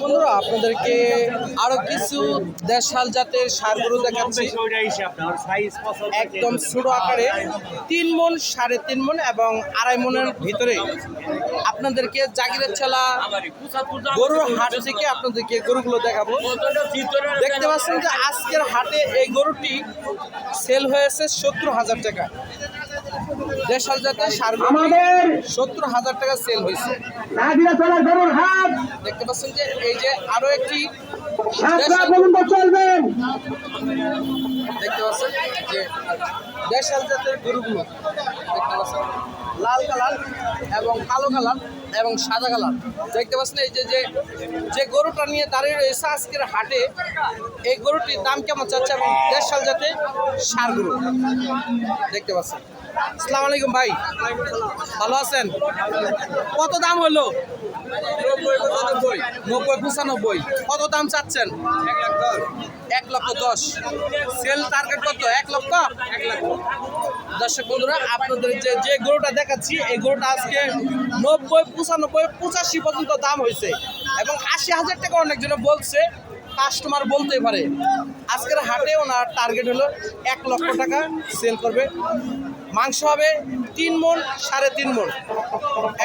বন্ধুরা, আপনাদেরকে আরও কিছু দেশাল জাতের সার গরু দেখাচ্ছি। একদম ছোট আকারে, তিন মন, সাড়ে তিন মন এবং আড়াই মনের ভিতরে। আপনাদেরকে জাগিরের ছেলা, গরুর হাট থেকে আপনাদেরকে গরুগুলো দেখাবো। দেখতে পাচ্ছেন যে আজকের হাটে এই গরুটি সেল হয়েছে সত্তর হাজার টাকা। দেশাল জাতের সার আমাদের সত্তর হাজার টাকা সেল হয়েছে। দেখতে পাচ্ছেন যে এই যে আরও একটি দেখতে পাচ্ছেন যে দেশাল জাতের গরুগুলো দেখতে পাচ্ছেন লাল কালার এবং কালো কালার এবং সাদা কালার। দেখতে পাচ্ছেন এই যে যে যে গরুটা নিয়ে দাঁড়িয়ে রয়েছে আজকের হাটে এই গরুটির দাম কেমন চাচ্ছে এবং দেশাল জাতে সার গরু? দেখতে পাচ্ছেন। আসসালামু আলাইকুম ভাই। ভালো আছেন? কত দাম হলো? নব্বই, পঁচানব্বই। কত দাম চাচ্ছেন? এক লক্ষ দশ। সেল টার্গেট কত? এক লক্ষ? দর্শক বন্ধুরা, আপনাদের যে যে গরুটা দেখাচ্ছি, এই গরুটা আজকে নব্বই, পঁচানব্বই, পঁচাশি পর্যন্ত দাম হয়েছে। এবং আশি হাজার টাকা অনেকজনে বলছে কাস্টমার বলতেই পারে। আজকের হাটে ওনার টার্গেট হলো এক লক্ষ টাকা সেল করবে। মাংস হবে তিন মন সাড়ে তিন মন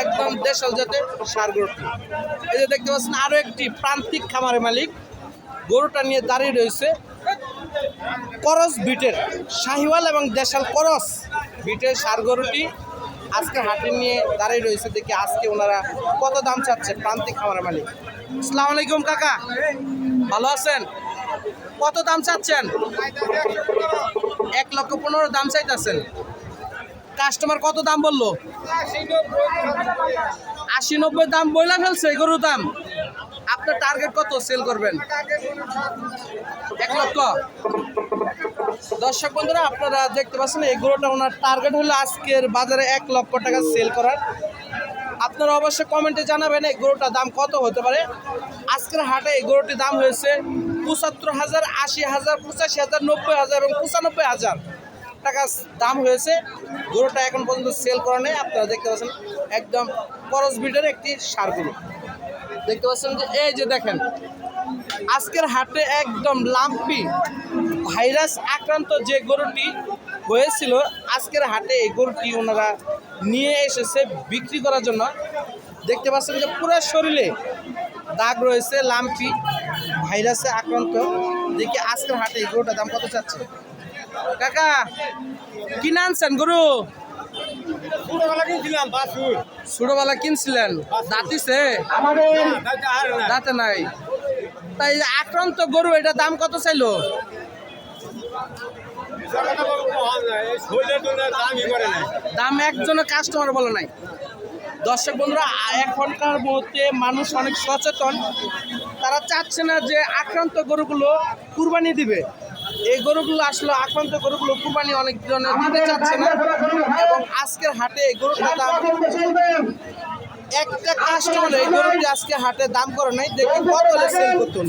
একদম দেশাল জাতের সার গরুটি। এই যে দেখতে পাচ্ছেন আরও একটি প্রান্তিক খামারের মালিক। গরুটা নিয়ে দাঁড়িয়ে রয়েছে করস বিটের, শাহিওয়াল এবং দেশাল করস বিটের সার গরুটি। আজকে হাটে নিয়ে দাঁড়িয়ে রয়েছে দেখি আজকে ওনারা কত দাম চাচ্ছে প্রান্তিক খামারের মালিক। আসসালামু আলাইকুম, কাকা। ভালো আছেন? কত দাম চাচ্ছেন? এক লক্ষ পনেরো দাম চাইতেছেন। কাস্টমার কত দাম বলল? আশি নব্বই দাম বইলা ফেলছে গরুর দাম। আপনার টার্গেট কত? সেল করবেন। এক লক্ষ। দর্শক বন্ধুরা, আপনারা দেখতে পাচ্ছেন, এই গরুটা ওনার টার্গেট হলো আজকের বাজারে এক লক্ষ টাকা সেল করার। আপনারা অবশ্যই কমেন্টে জানাবেন এই গরুটার দাম কত হতে পারে। আজকের হাটে এই গরুটির দাম হয়েছে পঁচাত্তর হাজার, আশি হাজার, পঁচাশি হাজার, নব্বই হাজার এবং পঁচানব্বই হাজার। টাকা দাম হয়েছে, গরুটা এখন পর্যন্ত সেল করা নেই। আপনারা দেখতে পাচ্ছেন একদম করস বিটের একটি সার গরু। দেখতে পাচ্ছেন যে এই যে দেখেন, আজকের হাটে একদম লাম্পি, ভাইরাস আক্রান্ত যে গরুটি হয়েছিল, আজকের হাটে এই গরুটি ওনারা নিয়ে এসেছে বিক্রি করার জন্য। দেখতে পাচ্ছেন যে পুরো শরীরে দাগ রয়েছে, লাম্পি, ভাইরাসে আক্রান্ত। দেখি আজকের হাটে এই গরুটার দাম কত চাচ্ছে? কাকা কি আনছেন গরু? ছোটবেলা কিনছিলেন? দাঁতিছে দাঁতে নাই। তাই আক্রান্ত গরু এটা দাম কত চাইলো? দাম একজনের কাস্টমার বলে নাই। দর্শক বন্ধুরা এখনকার মুহূর্তে মানুষ অনেক সচেতন। তারা চাচ্ছে না যে আক্রান্ত গরুগুলো কুরবানি দিবে। এই গরুগুলো আসলে আক্রান্ত গরুগুলো কুরবানি অনেক জনের দিতে চাচ্ছে না। এবং আজকের হাটে এই গরুটার দাম একটা কাস্টমার এই গরুটি আজকে হাটে দাম করে নাই, দেখি কত হলে সেল করতো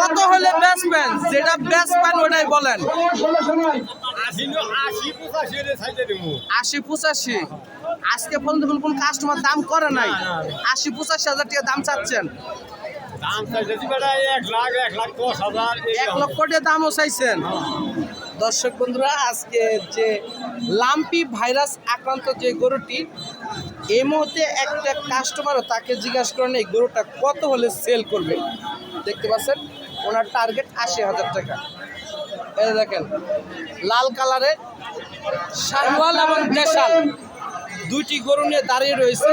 কত হলে বেচবেন যেটা বেচবেন ওটাই বলেন। আশি পঁচাশি। আজকে পর্যন্ত কোন কাস্টমার দাম করে নাই। আশি পঁচাশি হাজার টাকা দাম চাচ্ছেন। এক লক্ষ টাকা দামও চাইছেন। দর্শক বন্ধুরা আজকে যে লাম্পি ভাইরাস আক্রান্ত যে গরুটি এই মুহূর্তে একটা কাস্টমারও তাকে জিজ্ঞাসা করেন এই গরুটা কত হলে সেল করবে? দেখতে পাচ্ছেন ওনার টার্গেট আশি হাজার টাকা। এই দেখেন লাল কালারের শাহওয়াল এবং দেশাল। দুইটি গরু নিয়ে দাঁড়িয়ে রয়েছে।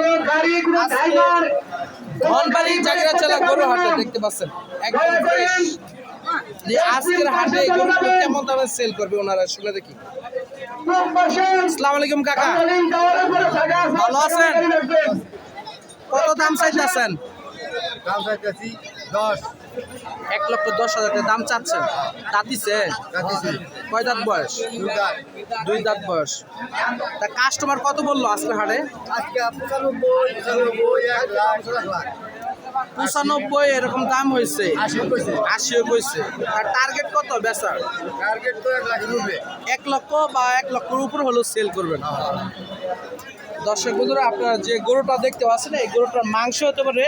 ধনবাড়ি জাগিরা চালা গরু হাটে দেখতে পাচ্ছেন। একদম ফ্রেশ যে আজকের হাটে গরুগুলো কেমন দামে সেল করবে ওনারা শুনে দেখি। আসসালামু আলাইকুম কাকা। ভালো আছেন? কত দাম চাইতেছেন? দশ। এক লক্ষ দশ হাজার দাম চাচ্ছেন। দাঁতিছে। কয় দাঁত বয়স? দুই দাঁত। বয়স। তা কাস্টমার কত বলল আজকে হাটে? পঁচানব্বই এরকম দাম হয়েছে। আশিও কইছে আর টার্গেট কত বেচার টার্গেট তো এক লাখ এক লক্ষ বা এক লক্ষর উপর হলেও সেল করবেন। দর্শক বন্ধুরা, আপনারা যে গরুটা দেখতে পাচ্ছেন, এই গরুটার মাংস হতে পারে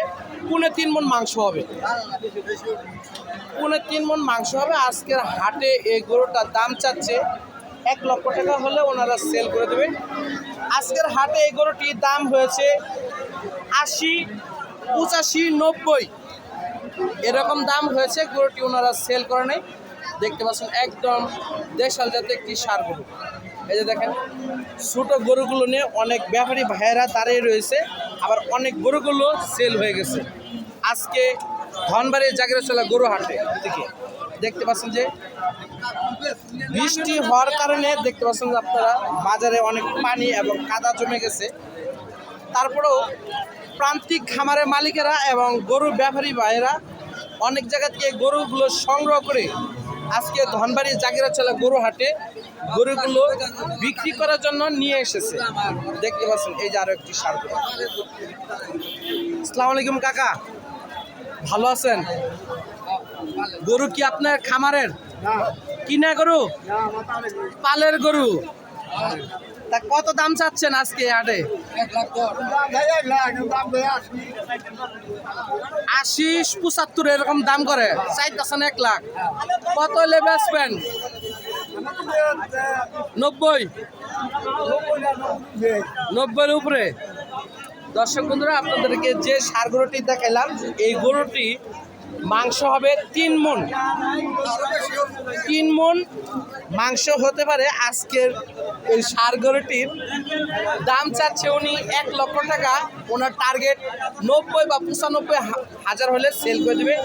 পুনে তিন মন মাংস হবে। পুনে তিন মন মাংস হবে। আজকের হাটে এই গরুটার দাম চাচ্ছে এক লক্ষ টাকা হলে ওনারা সেল করে দেবেন। আজকের হাটে এই গরুটির দাম হয়েছে আশি, পঁচাশি, নব্বই। এরকম দাম হয়েছে, গরুটি ওনারা সেল করে নাই। দেখতে পাচ্ছেন, একদম দেশাল জাতের একটি সার গরু। এই যে দেখেন, ছোট গরুগুলো নিয়ে অনেক ব্যাপারী ভাইয়েরা দাঁড়িয়ে রয়েছে, আবার অনেক গরুগুলো সেল হয়ে গেছে। আজকে ধনবাড়ির জাগিরে চলা গরু হাটে থেকে দেখতে পাচ্ছেন যে বৃষ্টি হওয়ার কারণে দেখতে পাচ্ছেন যে আপনারা বাজারে অনেক পানি এবং কাদা জমে গেছে। তারপরেও প্রান্তিক খামারের মালিকেরা এবং গরু ব্যাপারী ভাইয়েরা অনেক জায়গা থেকে গরুগুলো সংগ্রহ করে আজকে ধনবাড়ি জাগিরা চলা গরু হাটে গরুগুলো বিক্রি করার জন্য নিয়ে এসেছে। দেখতে পাচ্ছেন এই যে আরও একটি সার। আসসালামু আলাইকুম কাকা। ভালো আছেন? গরু কি আপনার খামারের? কিনা গরু। পালের গরু। তা কত দাম চাচ্ছেন আজকে হাটে? আশি পঁচাত্তর এরকম দাম করে চাইতেছেন এক লাখ। কত হলে বেচবেন? নব্বই। নব্বইয়ের উপরে। দর্শক বন্ধুরা, আপনাদেরকে যে সার গরুটি দেখাইলাম, এই গরুটি মাংস হবে তিন মন তিন মন মাংস হতে পারে। আজকের এই সার গরুটির দাম চাচ্ছে উনি এক লক্ষ টাকা। ওনার টার্গেট নব্বই বা পঁচানব্বই হাজার হলে সেল করে দেবে।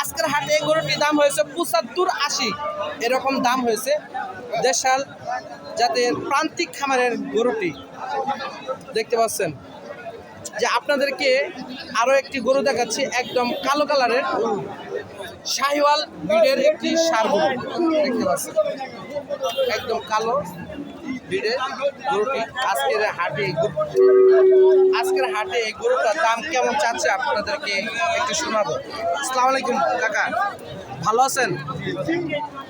আজকের হাটে এই গরুটির দাম হয়েছে পঁচাত্তর আশি। এরকম দাম হয়েছে দেশাল জাতের প্রান্তিক খামারের গরুটি। দেখতে পাচ্ছেন। যে আপনাদেরকে আরও একটি গরু দেখাচ্ছি, একদম কালো কালারের শাহিওয়াল ব্রিডের একটি সার গরু। দেখতে পাচ্ছেন? একদম কালো ব্রিডের গরুটি। আজকের হাটে আজকের হাটে এই গরুটার দাম কেমন চাচ্ছে আপনাদেরকে একটু শোনাবো। আসসালামু আলাইকুম, কাকা। ভালো আছেন?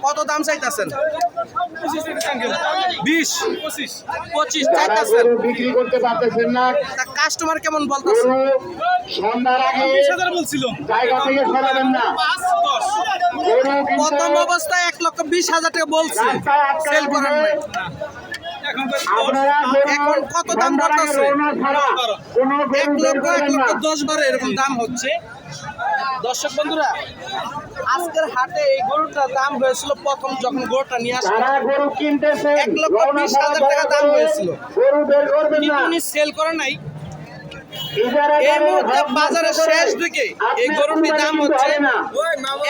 কত দাম চাইতেছেন? বিশ পঁচিশ। পঁচিশ চাইতেছেন বিক্রি করতে পারতেছেন না। কাস্টমার কেমন বলতেছে? সন্ধ্যার আগে জায়গা থেকে সরাবেন না। গরু কিনতে প্রথম অবস্থায় এক লক্ষ বিশ হাজার টাকা বলছে। সেল করেন নাই। এখন কত দাম করতেছে? এক লক্ষ এক লক্ষ দশ বারো এরকম দাম হচ্ছে। দর্শক বন্ধুরা আজকের হাটে এই গরুটার দাম হয়েছিল প্রথম যখন গরুটা নিয়ে আসলো গরু কিনতেছে এক লক্ষ বিশ হাজার টাকা দাম হয়েছিল। কিন্তু উনি সেল করে নাই এই করে বাজারের শেষ দিকে এই গরুটির দাম হচ্ছে।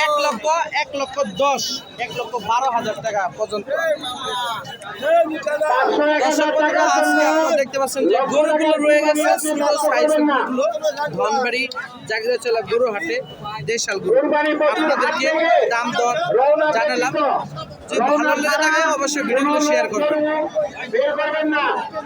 এক লক্ষ এক লক্ষ দশ এক লক্ষ বারো হাজার টাকা পর্যন্ত দেখতে পাচ্ছেন যে গরুগুলো রয়ে গেছে সুন্দর সাইজের গরুগুলো। ধনবাড়ি, জাগিরা চলা গরু হাটে, দেশাল গরু। আপনাদেরকে দাম দর জানালাম। যদি ভালো লাগে অবশ্যই ভিডিওগুলো শেয়ার করবেন।